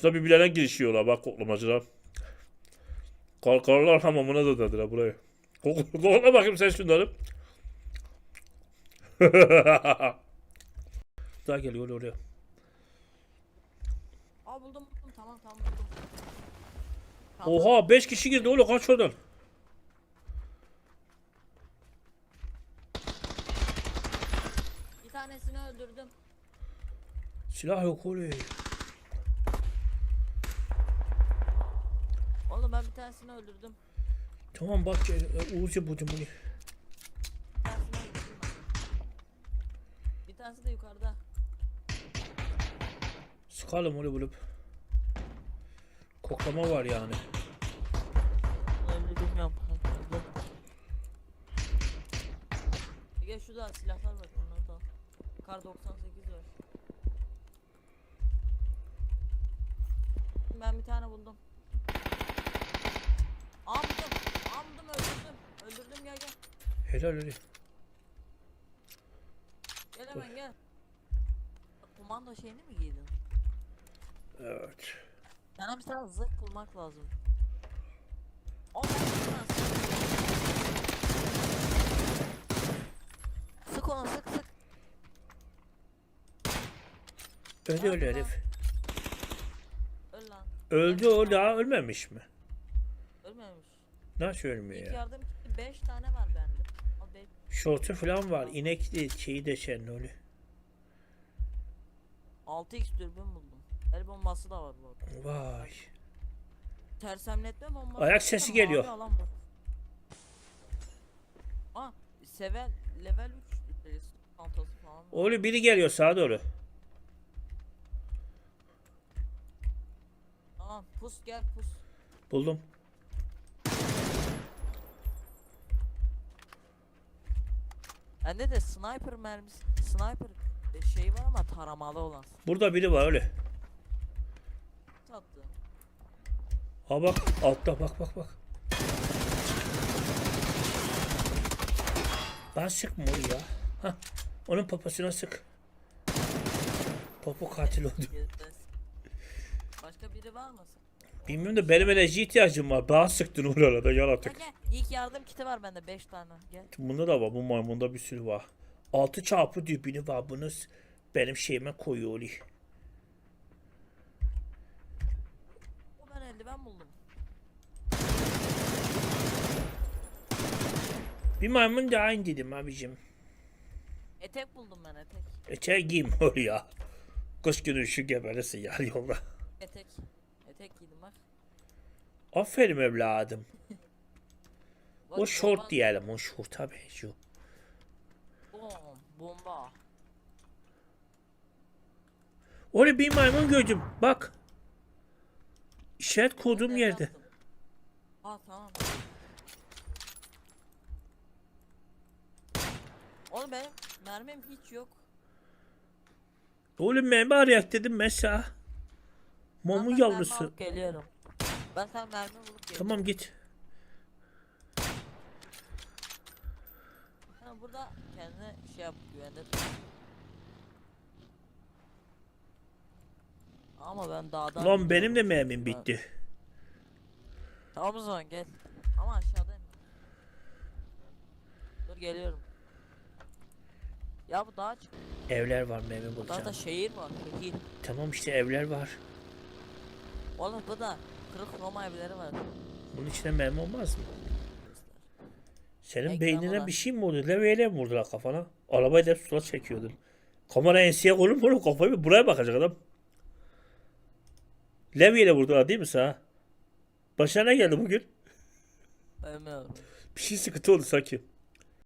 Şurada birbirlerine girişiyorlar bak koklamacılar. Kar karlar hamamına da dediler burayı. Kok kokla bakayım sen şunları. Daha geliyor oraya. Aa buldum tamam tamam buldum. Tamam, Oha 5 kişi girdi oğlum kaç oradan. Bir tanesini öldürdüm. Silah yok oğlum. Tanesini öldürdüm. Tamam bak e, Uğurcu buldum bunu. Bir tanesi de yukarıda. Sıkalım onu bulup. Koklama var yani. Öyle bilmiyorum. Gel şurada silahlar var onları da. al. Kar 98 var. Ben bir tane buldum. Aa buldum. Aa buldum öldürdüm. Öldürdüm gel gel. Helal öyle. Gel hemen gel. Komando şeyini mi giydin? Evet. Sana bir tane zırh bulmak lazım. O ben sık. Onu sık sık. Öldü öyle herif. Öl lan. Öldü o daha ölmemiş mi? Ölmemiş. Nasıl ölmüyor İlk ya? yardım kiti 5 tane var bende. Şortu falan var. İnek de şeyi de şen öyle. 6x dürbün buldum. El bombası da var bu arada. Vay. Tersemletme bombası. Ayak sesi geliyor. alan bu. Aa, sevel level 3 deriz çantası falan. Oğlum biri geliyor sağa doğru. Tamam pus gel pus. Buldum. Bende de sniper mermisi, sniper e, şey var ama taramalı olan Burada biri var öyle. sattı. Ha bak altta bak bak bak. Ben sıkma onu ya. Hah. Onun poposuna sık. Popo katil oldu. Başka biri var mı? Bilmiyorum da benim enerji ihtiyacım var. Daha sıktın oralarda Gel yaratık. gel. İlk yardım kiti var bende 5 tane. Gel. Bunda da var. Bu maymunda bir sürü var. 6 çarpı dürbünü var. Bunu benim şeyime koyuyor. O ben eldiven buldum. Bir maymun daha indirdim abicim. Etek buldum ben etek. Eçer giyim oraya. Kış günü şu geberisi ya yolda. Etek. Etek giydim bak. Aferin evladım. O short diyelim. O short şu. Bom, bomba. Orada bir maymun gördüm. Bak. İşaret koyduğum yerde. yaptım. Aa tamam. Oğlum benim mermim hiç yok. Oğlum mermi arayak dedim mesela. Mamun mermi yavrusu. geliyorum. Ben sen mermi bulup geliyorum. Tamam git. Sen burada kendine şey yap güvende tut. Ama ben dağdan Lan benim de mermim bitti. Tamam o zaman gel. Ama aşağıdayım. Dur geliyorum. Ya bu dağa çık. Evler var mermi bulacağım. şehir var. Şehir. Tamam işte evler var. Oğlum bu da kırık Roma evleri var. Bunun içine mermi olmaz mı? Senin Ekran beynine olan. bir şey mi oldu? Leveyle mi vurdular kafana? Arabayı da sola çekiyordun. Kamera enseye koyup bunu kafayı bir buraya bakacak adam. Levyeyle vurdular değil mi sana? Başına ne geldi bugün? Bilmiyorum. Bir şey sıkıntı oldu sanki.